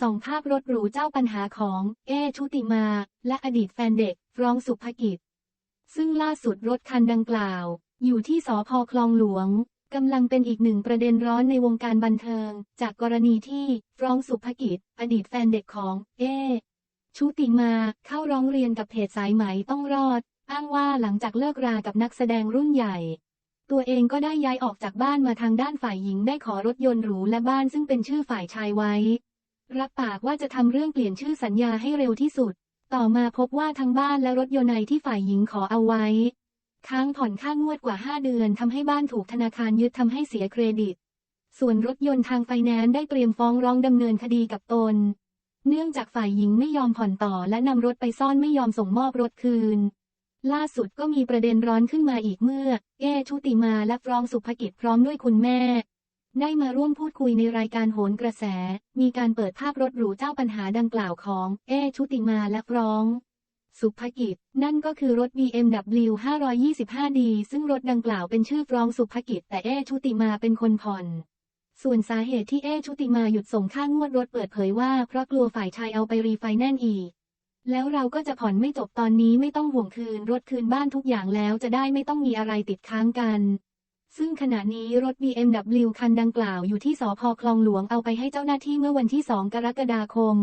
ส่งภาพรถหรูเจ้าปัญหาของ เอชุติมา และอดีตแฟนเด็กร้องสุภกิจ ซึ่งล่าสุดรถคันดังกล่าว อยู่ที่สพคลองหลวงกำลังเป็นอีกหนึ่งประเด็นร้อนในวงการบันเทิง จากกรณีที่ร้องสุภกิจ อดีตแฟนเด็กของ เอชุติมาเข้าร้องเรียนกับเพจสายไหมต้องรอด อ้างว่าหลังจากเลิกรากับนักแสดงรุ่นใหญ่ ตัวเองก็ได้ย้ายออกจากบ้านมาทางด้านฝ่ายหญิงได้ขอรถยนต์หรูและบ้านซึ่งเป็นชื่อฝ่ายชายไว้ รับปากว่าจะทำเรื่องเปลี่ยนชื่อสัญญาให้เร็วที่สุด ต่อมาพบว่าทั้งบ้านและรถยนต์ในที่ฝ่ายหญิงขอเอาไว้ ค้างผ่อนค่างวดกว่า 5 เดือนทำให้บ้านถูกธนาคารยึดทำให้เสียเครดิต ส่วนรถยนต์ทางไฟแนนซ์ได้เตรียมฟ้องร้องดำเนินคดีกับตน เนื่องจากฝ่ายหญิงไม่ยอมผ่อนต่อและนำรถไปซ่อนไม่ยอมส่งมอบรถคืน ล่าสุดก็มีประเด็นร้อนขึ้นมาอีกเมื่อ เอชุติมาและฟรองสุภกิจพร้อมด้วยคุณแม่ ได้มาร่วมพูดคุยในรายการโหนกระแส มีการเปิดภาพรถหรูเจ้าปัญหาดังกล่าวของ เอชุติมาและฟรอง สุภกิจ นั่นก็คือรถ BMW 525D ซึ่งรถดังกล่าวเป็นชื่อฟรองสุภกิจ แต่เอชุติมาเป็นคนผ่อนส่วนสาเหตุที่เอชุติมาหยุดส่งค่างวดรถเปิดเผยว่าเพราะกลัวฝ่ายชายเอาไปรีไฟแนนซ์อีก แล้วเราก็จะผ่อนไม่จบตอนนี้ไม่ต้องห่วงคืนรถคืนบ้านทุกอย่างแล้วจะได้ไม่ต้องมีอะไรติดค้างกัน ซึ่งขณะนี้รถ BMW คันดังกล่าวอยู่ที่สพคลองหลวงเอาไปให้เจ้าหน้าที่เมื่อวันที่ 2 กรกฎาคม